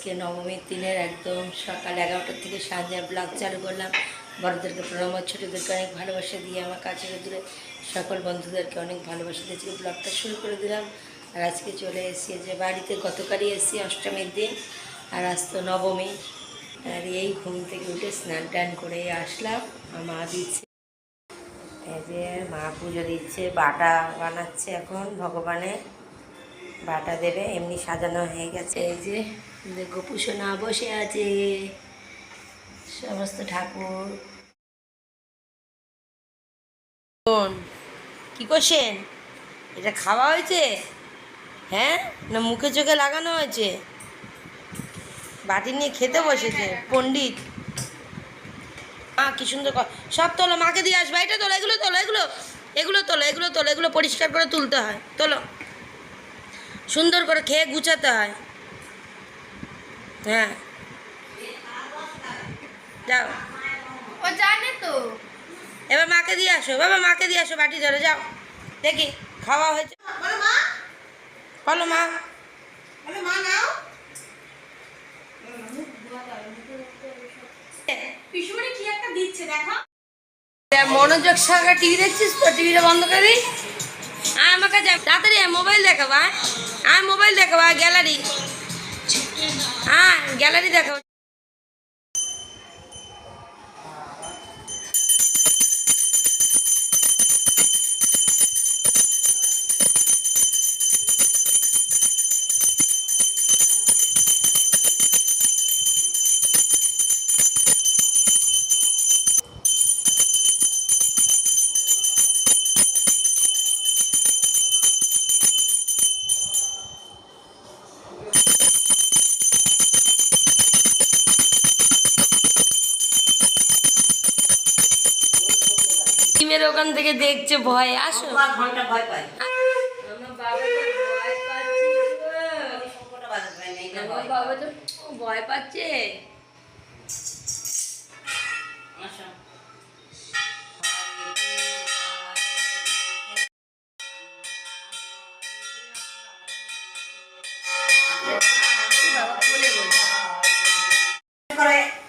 আজকে নবমীর দিনের একদম সকাল এগারোটার থেকে সাঁঝে ব্লগ চালু করলাম। বড়দেরকে প্রণাম, ছোটোদেরকে অনেক ভালোবাসা দিয়ে আমার কাছে দূরে সকল বন্ধুদেরকে অনেক ভালোবাসা দিয়ে আজকে ব্লগটা শুরু করে দিলাম। আর আজকে চলে এসেছি যে বাড়িতে, গতকালই এসেছি অষ্টমীর দিন। আর আজ তো নবমী। আর এই ঘুম থেকে উঠে স্নান টান করে আসলাম। মা দিচ্ছে, এই যে মা পুজো দিচ্ছে, বাটা বানাচ্ছে এখন ভগবানের। বাটা দেবে, এমনি সাজানো হয়ে গেছে, এই যে বসে আছে, সমস্ত ঠাকুর। কি করছেন? এটা খাওয়া হয়েছে? হ্যাঁ? না মুখে চোখে লাগানো হয়েছে? বাটি নিয়ে খেতে বসেছে, পণ্ডিত। মা কি সুন্দর সব তোলো, মাকে দিয়ে আসবে। এটা তোলো, এগুলো তোলো, এগুলো এগুলো তোলো এগুলো তোলো, এগুলো পরিষ্কার করে তুলতে হয়। তোলো। সুন্দর করে খেয়ে গুছাতে হয়। হ্যাঁ। যাও। ও জানে তো। এবার মাকে দিয়ে আসো বাবা মাকে দিয়ে আসো বাটি ধরে যাও। দেখি খাওয়া হয়েছে। বলো মা। মনোযোগ সহকারে টিভি দেখছিস তো? টিভিটা বন্ধ করে দিই। আমার কাছে। তাড়াতাড়ি মোবাইল দেখাবো আয়। মোবাইল দেখাবো গ্যালারি। হ্যাঁ গ্যালারি দেখাবো ওখান থেকে দেখছে ভয় আসো। ঘণ্টা ভয় পাই বাবা তো ভয় পাচ্ছে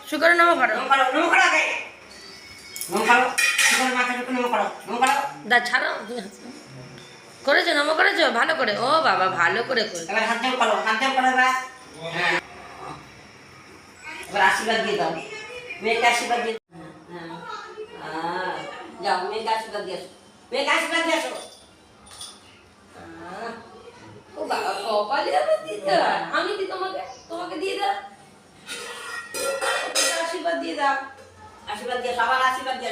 শুকর নামা করো নম করো, নম করো। নম করো, দা ছাড়ো। করেছ নম করেছ? ভালো করে। ও বাবা ভালো করে। হ্যাঁ। আশীর্বাদ দিয়ে দাও। মেয়েকে আশীর্বাদ দিয়ে দাও। যাও মেয়েকে আশীর্বাদ দিয়ে আসো। মেয়েকে আশীর্বাদ দিয়ে আসো। ও বাবা কপালে আমি দিতে আমি কি তোমাকে তোমাকে দিয়ে দাও? আশীর্বাদ দিয়ে দাও। আশীর্বাদ দিয়ে সবার আশীর্বাদ দিয়ে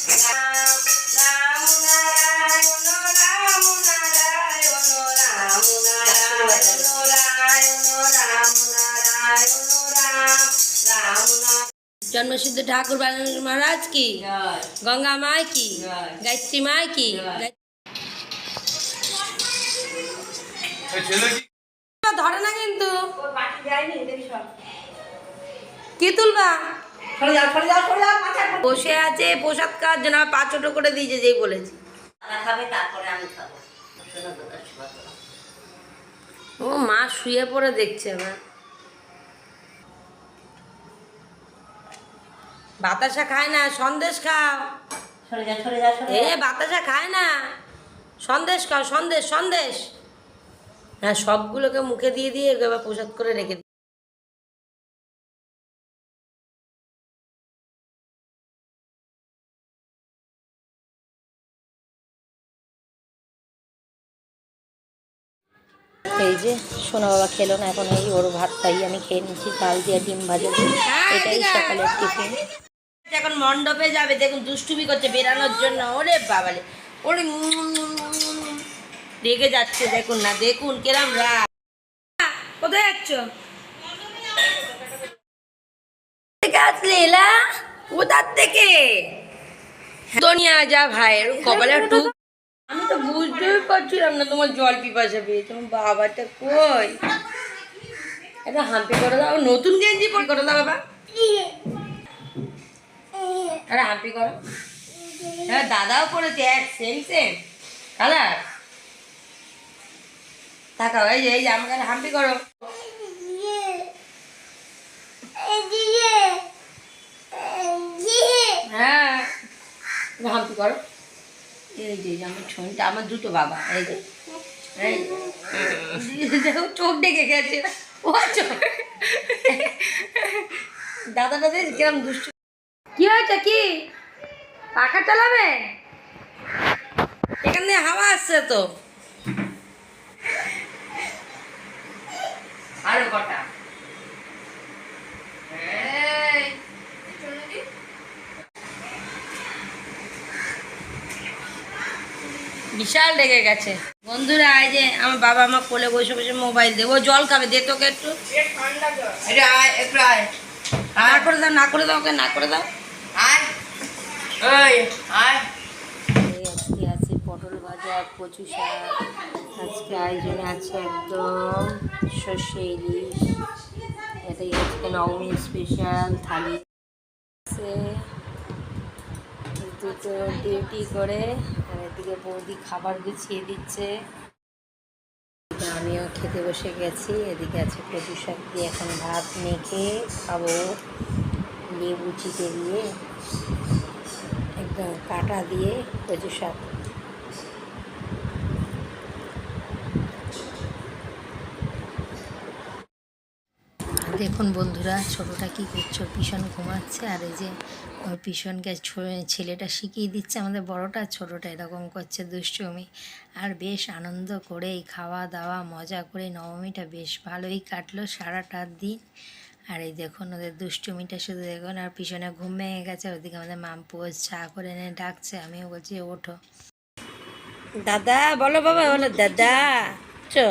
জন্মসিদ্ধ ঠাকুর মহারাজ কি? গঙ্গা মায় কি? গায়ত্রী মায় কি? ধরে না কিন্তু। কি তুলবা? বসে আছে প্রসাদ খাওয়ার জন্য আমার পা ছোট করে দিয়েছে যেই বলেছি। ও মা শুয়ে পড়ে দেখছে আমার। বাতাসা খায় না সন্দেশ খাও। সরে যা সরে যা এ বাতাসা খায় না। সন্দেশ খাও সন্দেশ সন্দেশ। হ্যাঁ সবগুলোকে মুখে দিয়ে দিয়ে এবার প্রসাদ করে রেখে দিই। এই যে সোনা বাবা খেলো না এখন এই ওর ভাতটাই আমি খেয়ে নিচ্ছি ডাল দিয়ে ডিম ভাজা। দিয়ে এটাই সকালের টিফিন। এখন মণ্ডপে যাবে, দেখুন দুষ্টুমি করছে বেরানোর জন্য। ওরে বাবালে ওরে রেগে যাচ্ছে, দেখুন না, দেখুন কেরাম রাগ। কোথায় যাচ্ছ? নতুন গেঞ্জি পর করে দাও বাবা। আরে হাম্পি করো। হ্যাঁ দাদাও করেছে এক সেম সেম কালার তাকাও, এই যে এই যে, আমাকে হাম্পি করো। হ্যাঁ হাম্পি করো। এই যে আমার ছবিটা আমার দুটো বাবা, এই যে চোখ ডেকে গেছে। ও চোখ। দাদা দাদা কিরম দুষ্টু। কি হয়েছে কি? পাখা চালাবে? এখান দিয়ে হাওয়া আসছে তো। আরও কটা। বিশাল রেগে গেছে। বন্ধুরা আয় যে আমার বাবা আমার কোলে বসে বসে মোবাইল দেবো জল খাবে দে তোকে একটু। এটা আয় একটু আয়। না করে দাও না করে দাও ওকে না করে দাও। আয়। আজকে আছে পটল ভাজা, কচু শাক। আজকে আয়োজনে আছে একদম সর্ষে ইলিশ। এটাই আজকে নবমী স্পেশাল থালি দুটো ডিউটি করে এদিকে বৌদি খাবার গুছিয়ে দিচ্ছে। আমিও খেতে বসে গেছি। এদিকে আছে কচু শাক দিয়ে এখন ভাত মেখে খাব। লেবু চিপে দিয়ে একদম কাটা দিয়ে কচু শাক। দেখুন বন্ধুরা, ছোটোটা কি করছ? ভীষণ ঘুমাচ্ছে আর এই যে ওর ভীষণকে ছেলেটা শিখিয়ে দিচ্ছে আমাদের বড়টা, ছোটোটা এরকম করছে দুষ্টুমি। আর বেশ আনন্দ করে খাওয়া দাওয়া, মজা করে নবমীটা বেশ ভালোই কাটলো সারাটা দিন। আর এই দেখুন ওদের দুষ্টুমিটা শুধু দেখুন, আর পিছনে ঘুম ভেঙে গেছে। ওদিকে আমাদের মামপোজ চা করে এনে ডাকছে। আমিও বলছি, ওঠো। দাদা, বলো বাবা, বলো। দাদা চো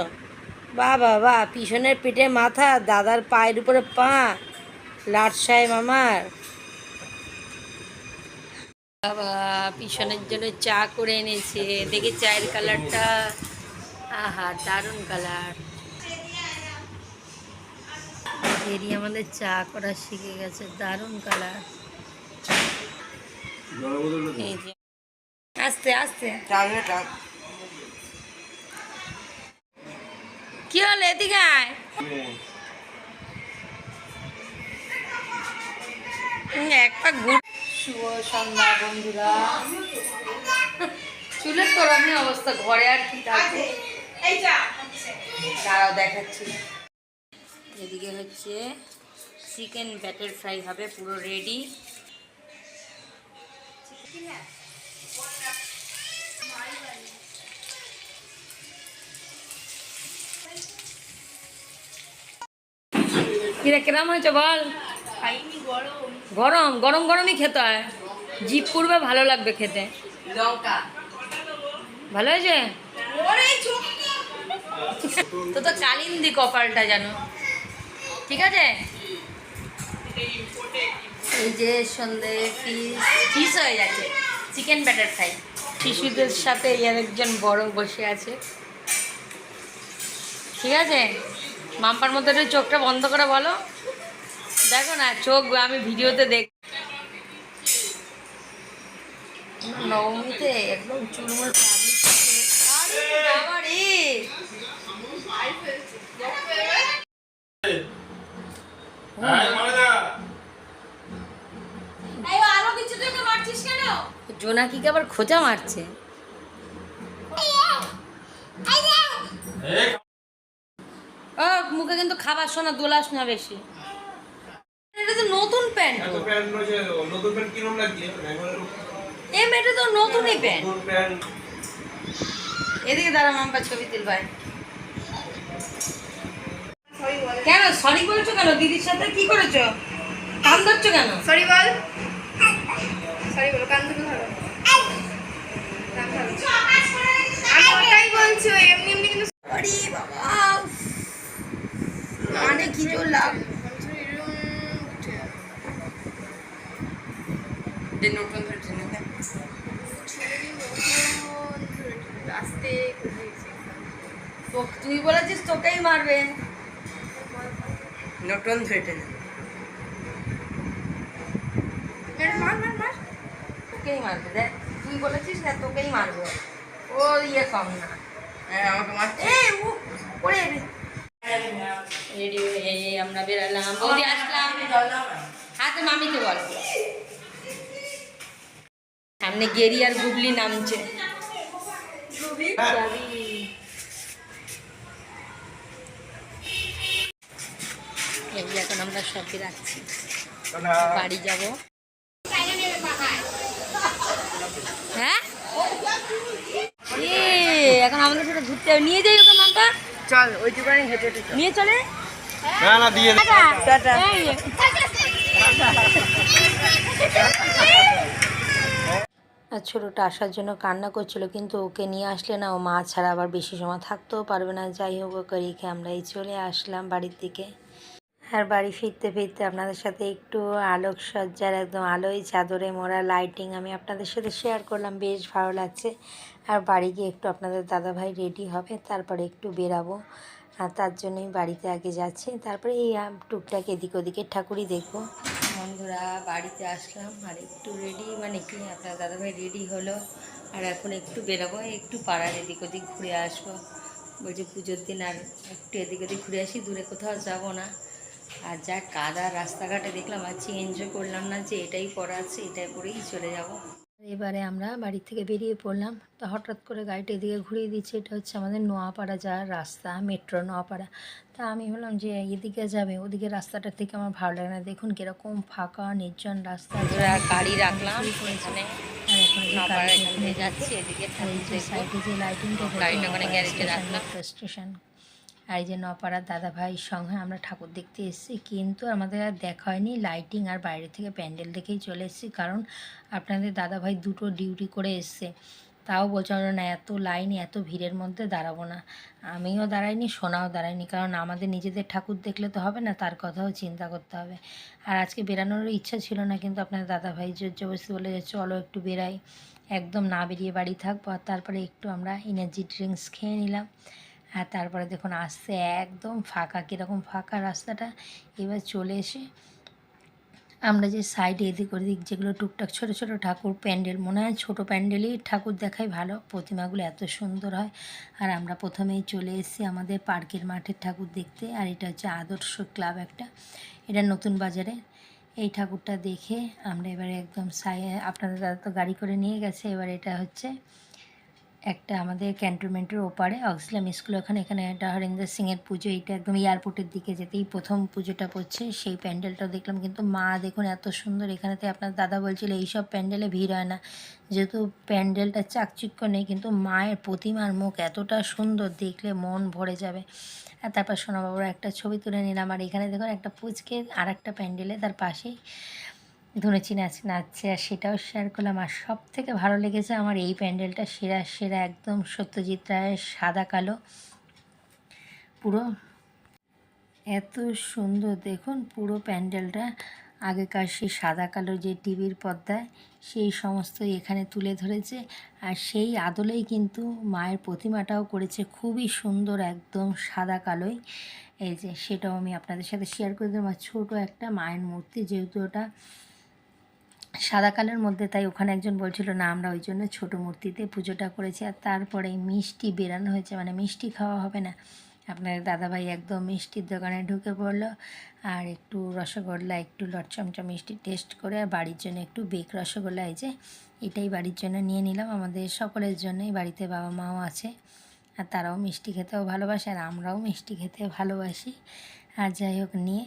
বা বাবা, পিছনের পিঠে মাথা, দাদার পায়ের উপরে পা। লাট সাহেব আমার। বাবা, পিছনের জন্য চা করে এনেছে। দেখি চায়ের কালারটা আহা, দারুণ কালার এরি আমাদের চা করা শিখে গেছে দারুণ কালার আস্তে আস্তে। কি হলো এদিকে আয়। হুম, এক ঘুর শুভ সন্ধ্যা বন্ধুরা। চুলের তো রঙের অবস্থা ঘরে আর কি থাকবে? দাঁড়াও দেখাচ্ছি। এদিকে হচ্ছে চিকেন ব্যাটার ফ্রাই হবে পুরো রেডি কিরে কিরম হয়েছে বল? গরম। গরম গরম গরমই খেতে হয়। জিপ করবে ভালো লাগবে খেতে। ভালো হয়েছে? তো তো কালিন্দি কপালটা জানো ঠিক আছে? এই যে সন্ধে ফিস ফিস হয়ে যাচ্ছে। চিকেন ব্যাটার ফ্রাই শিশুদের সাথে এই একজন বড় বসে আছে। ঠিক আছে? মাম্পার মধ্যে একটু চোখটা বন্ধ করে বলো। দেখো না চোখ আমি ভিডিওতে দেখ নবমীতে একদম চুলমুল পাবলিক আরে বাবা রে এই আরও কিছু থেকে মারছিস কেন জোনাকিকে আবার খোঁজা মারছে। ও মুখে কিন্তু খাবার শোনা দোলাস না বেশি। এটা তো নতুন প্যান্ট নতুন প্যান্ট কিরম লাগছে এ মেয়েটা তো নতুনই প্যান্ট। এদিকে দাঁড়া মাম্পা ছবি তুল ভাই। সরি বল কেন? সরি বলছো কেন? দিদির সাথে কি করেছ? কান ধরছো কেন? সরি বল। সরি বল কান ধরো। বলছি এমনি এমনি কিন্তু আরে বাবা। কানে কি জোর লাগ নতুন ধরেছে না আস্তে তো তুই বলেছিস তোকেই মারবে। নটন ধরে মার মার মার মার। তোকেই মারবে দেখ তুই বলেছিস না তোকেই মারবে। ও ইয়ে কম না। হ্যাঁ আমাকে মারছে। ও পড়ে রেডি হয়ে আমরা বেরালাম। বৌদি আসলাম। হাতে মামিকে বল। সামনে গেরি আর গুগলি? নামছে সবকে রাখছি। বাড়ি যাব। হ্যাঁ? এখন আমাদের সাথে ঘুরতে হবে। নিয়ে যাই ওকে মামটা চল হেঁটে হেঁটে নিয়ে চলে? না না দিয়ে টাটা। আর ছোটোটা আসার জন্য কান্না করছিল কিন্তু ওকে নিয়ে আসলে না ও মা ছাড়া আবার বেশি সময় থাকতেও পারবে না। যাই হোক ওকে রেখে আমরা এই চলে আসলাম বাড়ির দিকে। আর বাড়ি ফিরতে ফিরতে আপনাদের সাথে একটু আলোকসজ্জার একদম আলোয় চাদরে মোড়া লাইটিং আমি আপনাদের সাথে শেয়ার করলাম, বেশ ভালো লাগছে। আর বাড়ি গিয়ে একটু আপনাদের দাদাভাই রেডি হবে, তারপরে একটু বেরাবো। আর তার জন্যই বাড়িতে আগে যাচ্ছি, তারপরে এই টুকটাক এদিক ওদিকের ঠাকুরই দেখব। বন্ধুরা, বাড়িতে আসলাম, আর একটু রেডি মানে কি, আপনার দাদাভাই রেডি হলো, আর এখন একটু বেরোবো, একটু পাড়ার এদিক ওদিক ঘুরে আসব। বলছি পুজোর দিন আর একটু এদিক ওদিক ঘুরে আসি, দূরে কোথাও যাব না। আর যা কাদা রাস্তাঘাটে দেখলাম আর চেঞ্জও করলাম না যে এটাই পড়া আছে এটাই পরেই চলে যাব। এবারে আমরা বাড়ি থেকে বেরিয়ে পড়লাম। তো হঠাৎ করে গাড়িটা এদিকে ঘুরিয়ে দিচ্ছে এটা হচ্ছে আমাদের নোয়াপাড়া যাওয়ার রাস্তা মেট্রো নোয়াপাড়া। তা আমি বললাম যে এদিকে যাবে ওদিকে রাস্তাটা থেকে আমার ভালো লাগে না। দেখুন কীরকম ফাঁকা নির্জন রাস্তা। গাড়ি রাখলাম এখানে যাচ্ছি এদিকে সাইডে যে লাইটিংটা স্টেশন আর এই যে নপাড়ার দাদা ভাইয়ের সঙ্গে আমরা ঠাকুর দেখতে এসেছি, কিন্তু আমাদের আর দেখা হয়নি। লাইটিং আর বাইরে থেকে প্যান্ডেল দেখেই চলে এসেছি, কারণ আপনাদের দাদা ভাই দুটো ডিউটি করে এসছে। তাও বলছে আমরা না, এত লাইন এত ভিড়ের মধ্যে দাঁড়াবো না। আমিও দাঁড়াইনি, সোনাও দাঁড়াইনি কারণ আমাদের নিজেদের ঠাকুর দেখলে তো হবে না, তার কথাও চিন্তা করতে হবে। আর আজকে বেরানোর ইচ্ছা ছিল না, কিন্তু আপনার দাদা ভাই জোর জবরদস্তি বলে যে, চলো একটু বেরাই। একদম না বেরিয়ে বাড়ি থাকব, আর তারপরে একটু আমরা এনার্জি ড্রিঙ্কস খেয়ে নিলাম। আর তারপরে দেখুন আসছে একদম ফাঁকা, কীরকম ফাঁকা রাস্তাটা। এবার চলে এসে আমরা যে সাইডে এদিক ওদিক যেগুলো টুকটাক ছোট ছোট ঠাকুর প্যান্ডেল, মনে হয় ছোটো প্যান্ডেলই ঠাকুর দেখাই ভালো, প্রতিমাগুলো এত সুন্দর হয়। আর আমরা প্রথমেই চলে এসেছি আমাদের পার্কের মাঠের ঠাকুর দেখতে, আর এটা হচ্ছে আদর্শ ক্লাব একটা। এটা নতুন বাজারে। এই ঠাকুরটা দেখে আমরা এবারে একদম সাই, আপনাদের তো গাড়ি করে নিয়ে গেছে, এবার এটা হচ্ছে একটা আমাদের ক্যান্টনমেন্টের ওপারে অক্সিলাম স্কুল ওখানে, এখানে একটা হরিন্দর সিংয়ের পুজো এটা একদম এয়ারপোর্টের দিকে যেতেই প্রথম পুজোটা পড়ছে, সেই প্যান্ডেলটা দেখলাম, কিন্তু মা দেখুন এত সুন্দর, এখানেতে আপনার দাদা বলছিল, এইসব প্যান্ডেলে ভিড় হয় না। যেহেতু প্যান্ডেলটা চাকচিক্য নেই, কিন্তু মায়ের প্রতিমার মুখ এতটা সুন্দর, দেখলে মন ভরে যাবে। আর তারপর সোনাবাবুর একটা ছবি তুলে নিলাম, আর এখানে দেখুন একটা পুচকে আর একটা প্যান্ডেলে তার পাশেই ধুনেছি নাচ নাচছে আর সেটাও শেয়ার করলাম। আর সব থেকে ভালো লেগেছে আমার এই প্যান্ডেলটা, সেরা সেরা একদম সত্যজিৎ রায়ের সাদা কালো। পুরো এত সুন্দর, দেখুন পুরো প্যান্ডেলটা, আগেকার সেই সাদা কালো যে টিভির পর্দায়, সেই সমস্ত এখানে তুলে ধরেছে। আর সেই আদলেই কিন্তু মায়ের প্রতিমাটাও করেছে, খুবই সুন্দর একদম সাদা কালোই। এই যে সেটাও আমি আপনাদের সাথে শেয়ার করে দিলাম। আর ছোটো একটা মায়ের মূর্তি, যেহেতু ওটা সাদা কালের মধ্যে তাই ওখানে একজন বলছিল, না, আমরা ওই জন্য ছোটো মূর্তিতে পুজোটা করেছি। আর তারপরে মিষ্টি বেরানো হয়েছে মানে মিষ্টি খাওয়া হবে না। আপনার দাদাভাই একদম মিষ্টির দোকানে ঢুকে পড়ল আর একটু রসগোল্লা, একটু লটচমচম মিষ্টি টেস্ট করে আর বাড়ির জন্য একটু বেক রসগোল্লা, এই যে এটাই বাড়ির জন্য নিয়ে নিলাম। আমাদের সকলের জন্যই বাড়িতে বাবা মাও আছে আর তারাও মিষ্টি খেতেও ভালোবাসে আর আমরাও মিষ্টি খেতে ভালোবাসি। আর যাই হোক, নিয়ে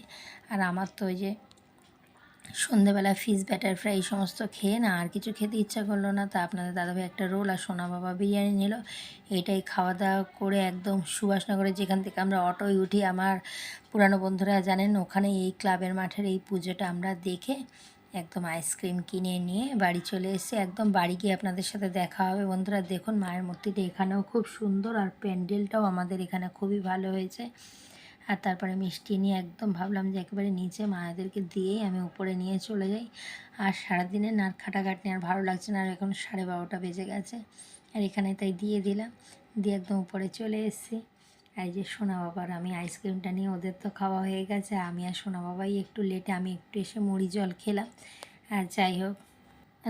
আর আমার তো ওই যে সন্ধেবেলা ফিশ ব্যাটার ফ্রাই এই সমস্ত খেয়ে না আর কিছু খেতে ইচ্ছা করল না। তা আপনাদের দাদাভাই একটা রোল আর সোনা বাবা বিরিয়ানি নিল। এটাই খাওয়া দাওয়া করে একদম সুভাষনগরে যেখান থেকে আমরা অটোয় উঠি, আমার পুরানো বন্ধুরা জানেন ওখানে এই ক্লাবের মাঠের এই পুজোটা আমরা দেখে একদম আইসক্রিম কিনে নিয়ে বাড়ি চলে এসে একদম বাড়ি গিয়ে আপনাদের সাথে দেখা হবে। বন্ধুরা, দেখুন মায়ের মূর্তিটা এখানেও খুব সুন্দর আর প্যান্ডেলটাও আমাদের এখানে খুবই ভালো হয়েছে। আর তারপরে মিষ্টি নিয়ে একদম ভাবলাম যে একেবারে নিচে মায়েদেরকে দিয়েই আমি উপরে নিয়ে চলে যাই। আর সারাদিনে না খাটাখাটনি আর ভালো লাগছে না, আর এখন সাড়ে বারোটা বেজে গেছে। আর এখানে তাই দিয়ে দিলাম, দিয়ে একদম উপরে চলে এসেছি। এই যে সোনা বাবার, আমি আইসক্রিমটা নিয়ে ওদের তো খাওয়া হয়ে গেছে। আমি আর সোনা বাবাই একটু লেটে আমি একটু এসে মুড়ি জল খেলাম। আর যাই হোক,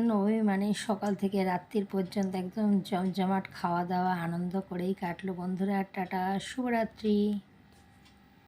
নবমী মানে সকাল থেকে রাত্রির পর্যন্ত একদম জমজমাট খাওয়া দাওয়া আনন্দ করেই কাটলো। বন্ধুরা, টাটা, শুভরাত্রি।